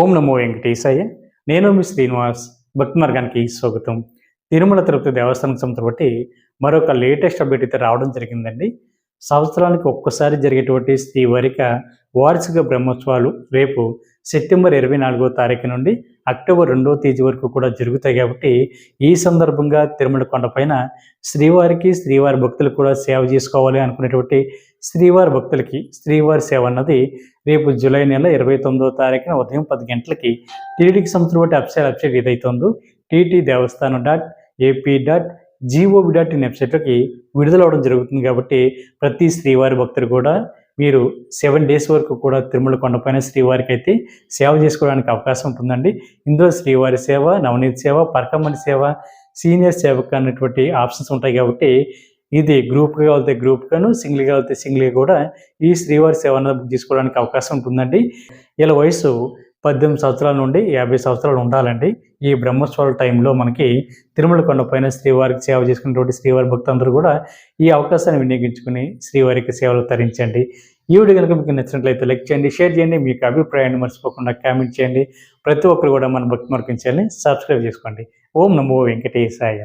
ఓం నమో వెంకటేశాయ. నేను మీ శ్రీనివాస్ భక్తి మార్గానికి స్వాగతం. తిరుమల తిరుపతి దేవస్థానం సంస్థ బట్టి మరొక లేటెస్ట్ అప్డేట్ అయితే రావడం జరిగిందండి. సంవత్సరానికి ఒక్కసారి జరిగేటువంటి శ్రీవారిక వార్షిక బ్రహ్మోత్సవాలు రేపు సెప్టెంబర్ ఇరవై నాలుగో తారీఖు నుండి అక్టోబర్ రెండో తేదీ వరకు కూడా జరుగుతాయి కాబట్టి ఈ సందర్భంగా తిరుమల కొండపైన శ్రీవారికి శ్రీవారి భక్తులు కూడా సేవ చేసుకోవాలి అనుకునేటువంటి శ్రీవారి భక్తులకి శ్రీవారి సేవ అన్నది రేపు జూలై నెల ఇరవై తొమ్మిదో తారీఖున ఉదయం పది గంటలకి టీటీడీకి సంబంధించిన బట్టి వెబ్సైట్ వెబ్సైట్ ఏదైతుందో TT Devasthanam dot AP dot GOB dot in వెబ్సైట్లోకి విడుదల అవడం జరుగుతుంది కాబట్టి ప్రతి శ్రీవారి భక్తులు కూడా మీరు సెవెన్ డేస్ వరకు కూడా తిరుమల కొండపైన శ్రీవారికి అయితే సేవ చేసుకోవడానికి అవకాశం ఉంటుందండి. ఇందులో శ్రీవారి సేవ నవనీతి సేవ పరకమ్మని సేవ సీనియర్ సేవకు అనేటువంటి ఆప్షన్స్ ఉంటాయి కాబట్టి ఇది గ్రూప్గా వెళ్తే గ్రూప్గాను సింగిల్గా వెళ్తే సింగిల్గా కూడా ఈ శ్రీవారి సేవను బుక్ చేసుకోవడానికి అవకాశం ఉంటుందండి. ఇలా వయసు పద్దెనిమిది సంవత్సరాల నుండి యాభై సంవత్సరాలు ఉండాలండి. ఈ బ్రహ్మోత్సవాల టైంలో మనకి తిరుమల కొండపైన శ్రీవారికి సేవ చేసుకున్నటువంటి శ్రీవారి భక్తులందరూ కూడా ఈ అవకాశాన్ని వినియోగించుకుని శ్రీవారికి సేవలు తరించండి. ఈ వీడియో కనుక మీకు నచ్చినట్లయితే లైక్ చేయండి షేర్ చేయండి మీకు అభిప్రాయాన్ని మర్చిపోకుండా కామెంట్ చేయండి. ప్రతి ఒక్కరు కూడా మన భక్తి మార్పించాలని సబ్స్క్రైబ్ చేసుకోండి. ఓం నమో వెంకటేశాయ.